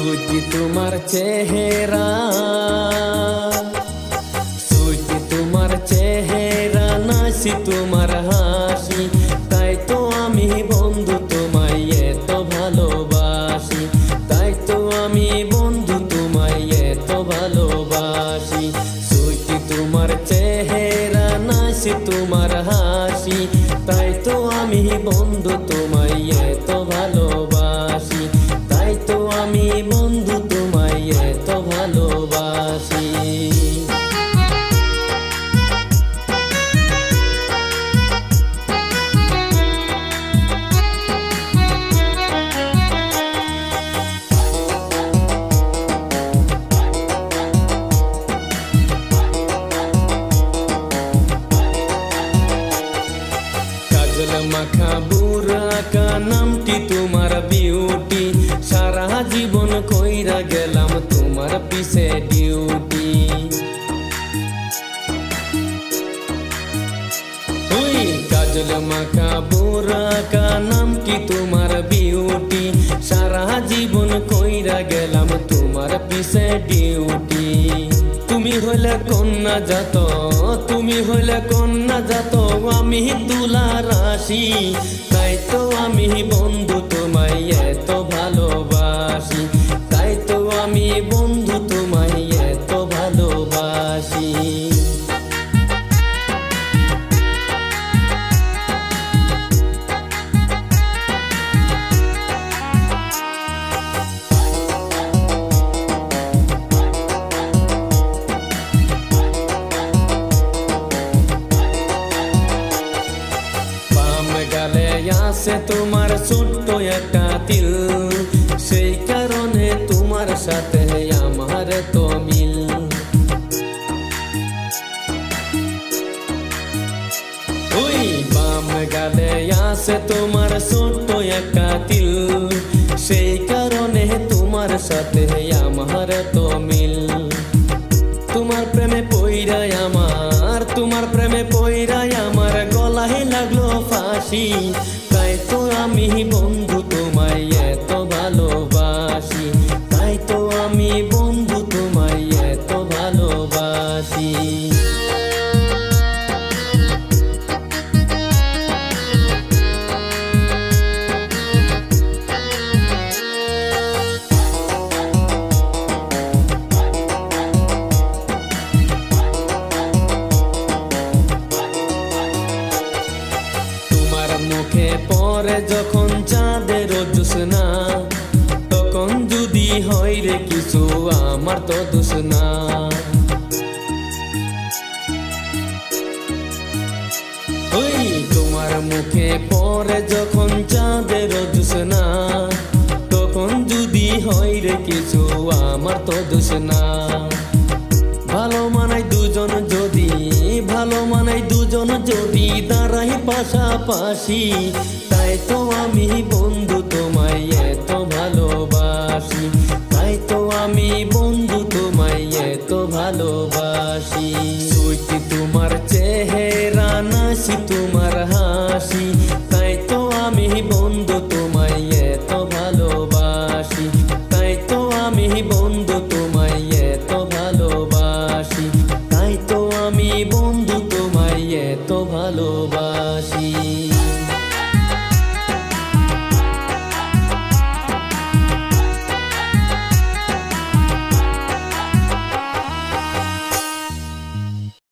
তোমার চেহারা। সুইটি তোমার চেহারা নাসি তোমার হাসি। তাই তো আমি বন্ধু, তোমায় এত ভালোবাসি। তাই তো আমি বন্ধু, তোমায় এত ভালোবাসি। সুইটি তোমার চেহারা নাসি তোমার হাসি। তাই তো আমি বন্ধু ভালোবাসি। মাখা বুড়াকা নামটি তোমার বিউটি সারা জীবন কইরা গেলাম তোমার পিছে ডিউটি ওই কাজল মাখা নামটি তুমি হইলে কন্যা জাত, তুমি হইলে কন্যা জাত, আমি তুলা রাশি। তাই তো আমি বন্ধু তোমায় এত ভালোবাসি। তাই তো আমি বন্ধু তোমায় এত ভালোবাসি। আসে তোমার ছোট্ট একটা তিল সেই কারণে তোমার সাথে আমার তো মিল। ওই বাম গালে আসে তোমার ছোট্ট একটা তিল সেই কারণে তোমার সাথে আমার তো মিল। পরে যখন চাঁদের জোসনা তখন যদি হয় রে কিছু, আমার তো দোষ না তোমার মুখে পরে যখন চাঁদের দুজন যদি দাঁড়াই পাশাপাশি, তাই তো আমি বন্ধু তোমায় এত ভালোবাসি। তাই তো আমি বন্ধু তোমায় এত ভালোবাসি। সুইটি তোমার চেহারা, নাসি তোমার হাসি, তাই তো আমি বন্ধু তোমায় এত ভালোবাসি। তাই তো আমি বন্ধু তোমায় এত ভালোবাসি। তাই তো আমি বন্ধু ভালোবাসি